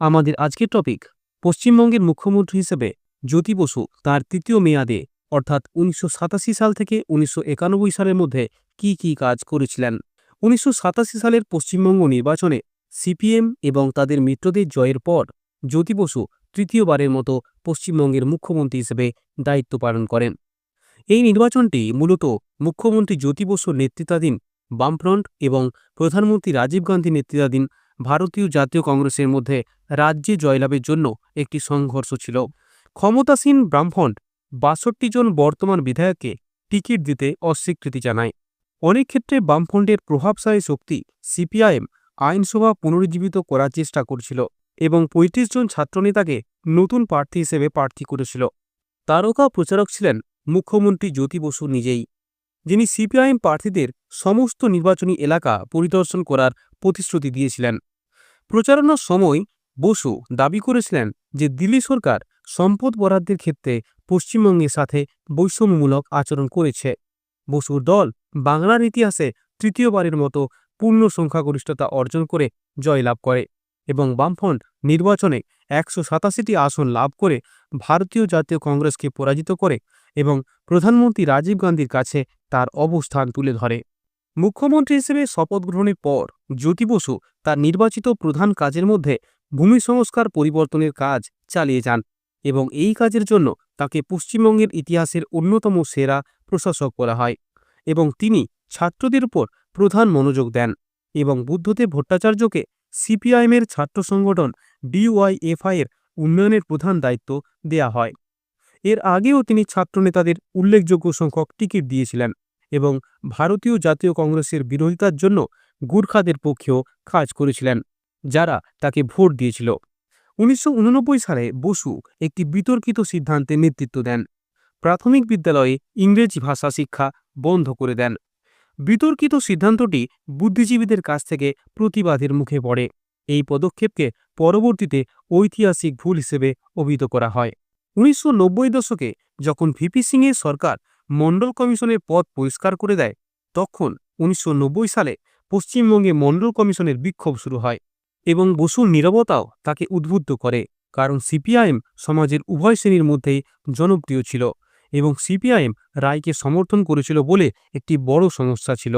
আমাদের আজকের টপিক পশ্চিমবঙ্গের মুখ্যমন্ত্রী হিসেবে জ্যোতি বসু তার তৃতীয় মেয়াদে, অর্থাৎ উনিশশো সাতাশি সাল থেকে উনিশশো একানব্বই সালের মধ্যে কি কি কাজ করেছিলেন? উনিশশো সাতাশি সালের পশ্চিমবঙ্গ নির্বাচনে সিপিএম এবং তাদের মিত্রদের জয়ের পর জ্যোতি বসু তৃতীয়বারের মতো পশ্চিমবঙ্গের মুখ্যমন্ত্রী হিসেবে দায়িত্ব পালন করেন। এই নির্বাচনটি মূলত মুখ্যমন্ত্রী জ্যোতি বসুর নেতৃত্বাধীন বামফ্রন্ট এবং প্রধানমন্ত্রী রাজীব গান্ধী নেতৃত্বাধীন ভারতীয় জাতীয় কংগ্রেসের মধ্যে রাজ্যে জয়লাভের জন্য একটি সংঘর্ষ ছিল। ক্ষমতাসীন বামফ্রন্ট বাষট্টি জন বর্তমান বিধায়ককে টিকিট দিতে অস্বীকৃতি জানায়। অনেক ক্ষেত্রে বামফ্রন্টের প্রভাবশালী শক্তি সিপিআইএম আইনসভা পুনরুজ্জীবিত করার চেষ্টা করছিল এবং পঁয়ত্রিশ জন ছাত্রনেতাকে নতুন প্রার্থী হিসেবে প্রার্থী করেছিল। তারকা প্রচারক ছিলেন মুখ্যমন্ত্রী জ্যোতি বসু নিজেই। যিনি সিপিআইএম প্রার্থীদের সমস্ত নির্বাচনী এলাকা পরিদর্শন করার প্রতিশ্রুতি দিয়েছিলেন। প্রচারণার সময় বসু দাবি করেছিলেন যে দিল্লি সরকার সম্পদ বরাদ্দের ক্ষেত্রে পশ্চিমবঙ্গের সাথে বৈষম্যমূলক আচরণ করেছে। বসুর দল বাংলার ইতিহাসে তৃতীয়বারের মতো পূর্ণ সংখ্যাগরিষ্ঠতা অর্জন করে জয়লাভ করে। এবং বামফ্রন্ট নির্বাচনে একশো সাতাশিটি আসন লাভ করে ভারতীয় জাতীয় কংগ্রেসকে পরাজিত করে এবং প্রধানমন্ত্রী রাজীব গান্ধীর কাছে তার অবস্থান তুলে ধরে। মুখ্যমন্ত্রী হিসেবে শপথ গ্রহণের পর জ্যোতি বসু তার নির্বাচিত প্রধান কাজের মধ্যে ভূমি সংস্কার পরিবর্তনের কাজ চালিয়ে যান এবং এই কাজের জন্য তাকে পশ্চিমবঙ্গের ইতিহাসের অন্যতম সেরা প্রশাসক বলা হয় এবং তিনি ছাত্রদের উপর প্রধান মনোযোগ দেন এবং বুদ্ধদেব ভট্টাচার্যকে সিপিআইএমের ছাত্র সংগঠন ডিওয়াইএফআই এর উন্নয়নের প্রধান দায়িত্ব দেয়া হয়। এর আগেও তিনি ছাত্রনেতাদের উল্লেখযোগ্য সংখ্যক টিকিট দিয়েছিলেন এবং ভারতীয় জাতীয় কংগ্রেসের বিরোধিতার জন্য গুর্খাদের পক্ষেও কাজ করেছিলেন, যারা তাকে ভোট দিয়েছিল। উনিশশো উননব্বই সালে বসু একটি বিতর্কিত সিদ্ধান্তে নেতৃত্ব দেন। প্রাথমিক বিদ্যালয়ে ইংরেজি ভাষা শিক্ষা বন্ধ করে দেন। বিতর্কিত সিদ্ধান্তটি বুদ্ধিজীবীদের কাছ থেকে প্রতিবাদের মুখে পড়ে। এই পদক্ষেপকে পরবর্তীতে ঐতিহাসিক ভুল হিসেবে অভিহিত করা হয়। উনিশশো নব্বই দশকে যখন ভিপি সিংয়ের সরকার মণ্ডল কমিশনের পদ পরিষ্কার করে দেয়, তখন উনিশশো নব্বই সালে পশ্চিমবঙ্গে মণ্ডল কমিশনের বিক্ষোভ শুরু হয় এবং বসুর নীরবতাও তাকে উদ্বুদ্ধ করে, কারণ সিপিআইএম সমাজের উভয় শ্রেণির মধ্যেই জনপ্রিয় ছিল। এবং সিপিআইএম রায়কে সমর্থন করেছিল বলে একটি বড় সমস্যা ছিল।